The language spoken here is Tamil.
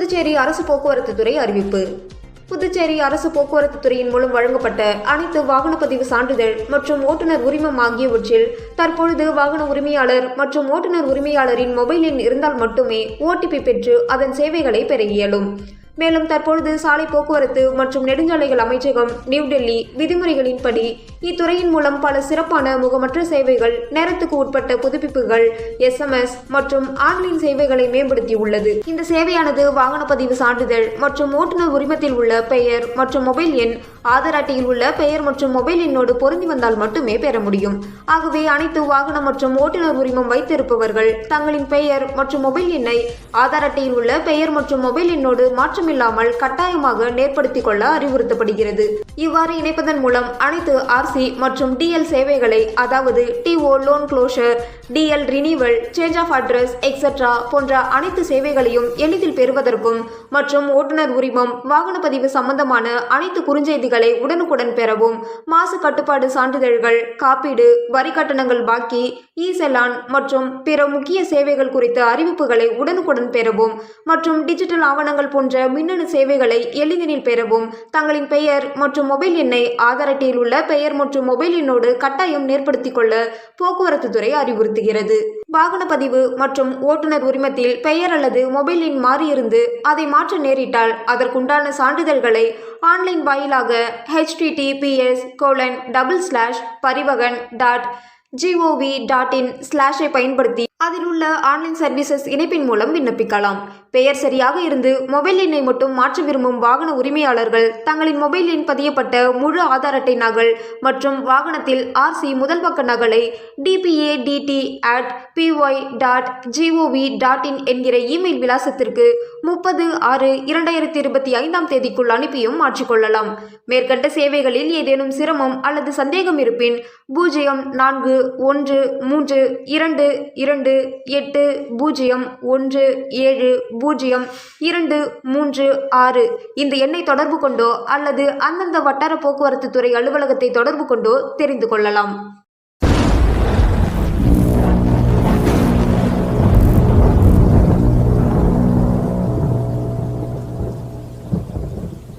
புதுச்சேரி அரசு போக்குவரத்து துறை அறிவிப்பு. புதுச்சேரி அரசு போக்குவரத்து துறையின் மூலம் வழங்கப்பட்ட அனைத்து வாகன பதிவு சான்றிதழ் மற்றும் ஓட்டுநர் உரிமம் ஆகியவற்றில் தற்பொழுது வாகன உரிமையாளர் மற்றும் ஓட்டுநர் உரிமையாளரின் மொபைல் எண் இருந்தால் மட்டுமே ஓடிபி பெற்று அதன் சேவைகளை பெற இயலும். மேலும் தற்பொழுது சாலை போக்குவரத்து மற்றும் நெடுஞ்சாலைகள் அமைச்சகம் நியூ டெல்லி விதிமுறைகளின்படி இத்துறையின் மூலம் பல சிறப்பான முகமற்ற சேவைகள் நேரத்துக்கு உட்பட்ட புதுப்பிப்புகள் எஸ்எம்எஸ் மற்றும் ஆன்லைன் சேவைகளை மேம்படுத்தியுள்ளது. இந்த சேவையானது வாகன பதிவு சான்றிதழ் மற்றும் ஓட்டுநர் உரிமத்தில் உள்ள பெயர் மற்றும் மொபைல் எண் ஆதார் அட்டையில் உள்ள பெயர் மற்றும் மொபைல் எண்ணோடு பொருந்தி வந்தால் மட்டுமே பெற முடியும். ஆகவே அனைத்து வாகனம் மற்றும் ஓட்டுநர் உரிமம் வைத்திருப்பவர்கள் தங்களின் பெயர் மற்றும் மொபைல் எண்ணை ஆதார் அட்டையில் உள்ள பெயர் மற்றும் மொபைல் எண்ணோடு மாற்றமில்லாமல் கட்டாயமாக நேர்படுத்திக் கொள்ள அறிவுறுத்தப்படுகிறது. இவ்வாறு இணைப்பதன் மூலம் அனைத்து ஆர்சி மற்றும் டிஎல் சேவைகளை அதாவது DO loan closure DL renewal change of address etcetera போன்ற அனைத்து சேவைகளையும் எளிதில் பெறுவதற்கும் மற்றும் ஓட்டுநர் உரிமம் வாகன பதிவு சம்பந்தமான அனைத்து குறுஞ்செய்திகளை உடனுக்குடன் பெறவும் மாசு கட்டுப்பாடு சான்றிதழ்கள் காப்பீடு வரி கட்டணங்கள் பாக்கி இ செலான் மற்றும் பிற முக்கிய சேவைகள் குறித்த அறிவிப்புகளை உடனுக்குடன் பெறவும் மற்றும் டிஜிட்டல் ஆவணங்கள் போன்ற மின்னணு சேவைகளை எளிதினில் பெறவும் தங்களின் பெயர் மற்றும் மொபைல் எண்ணை ஆதார் அட்டையில் உள்ள பெயர் மற்றும் மொபைல் எண்ணோடு கட்டாயம் ஏற்படுத்திக் கொள்ள போக்குவரத்து துறை அறிவுறுத்துகிறது. வாகன பதிவு மற்றும் ஓட்டுநர் உரிமத்தில் பெயர் அல்லது மொபைல் எண் மாறியிருந்து அதை மாற்ற நேரிட்டால் அதற்குண்டான சான்றிதழ்களை ஆன்லைன் வாயிலாக HTTPS colon double slash Parivahan dot GOV dot in ஸ்லாஷை பயன்படுத்தி அதில் உள்ள ஆன்லைன் சர்வீசஸ் இணைப்பின் மூலம் விண்ணப்பிக்கலாம். பெயர் சரியாக இருந்து மொபைல் எண்ணை மட்டும் மாற்ற விரும்பும் வாகன உரிமையாளர்கள் தங்களின் மொபைல் எண் பதியப்பட்ட முழு ஆதார் அட்டை நகல் மற்றும் வாகனத்தில் ஆர்சி முதல் பக்க நகலை DPA TT at PY dot GOV dot in என்கிற இமெயில் விலாசத்திற்கு முப்பது ஆறு இரண்டாயிரத்தி இருபத்தி ஐந்தாம் தேதிக்குள் அனுப்பியும் மாற்றிக்கொள்ளலாம். மேற்கண்ட சேவைகளில் ஏதேனும் சிரமம் அல்லது சந்தேகம் இருப்பின் பூஜ்ஜியம் நான்கு ஒன்று மூன்று இரண்டு இரண்டு எட்டு பூஜ்ஜியம் ஒன்று ஏழு பூஜ்ஜியம் இரண்டு மூன்று ஆறு. இந்த எண்ணை தொடர்பு கொண்டோ அல்லது அந்தந்த வட்டார போக்குவரத்து துறை அலுவலகத்தை தொடர்பு கொண்டோ தெரிந்து கொள்ளலாம்.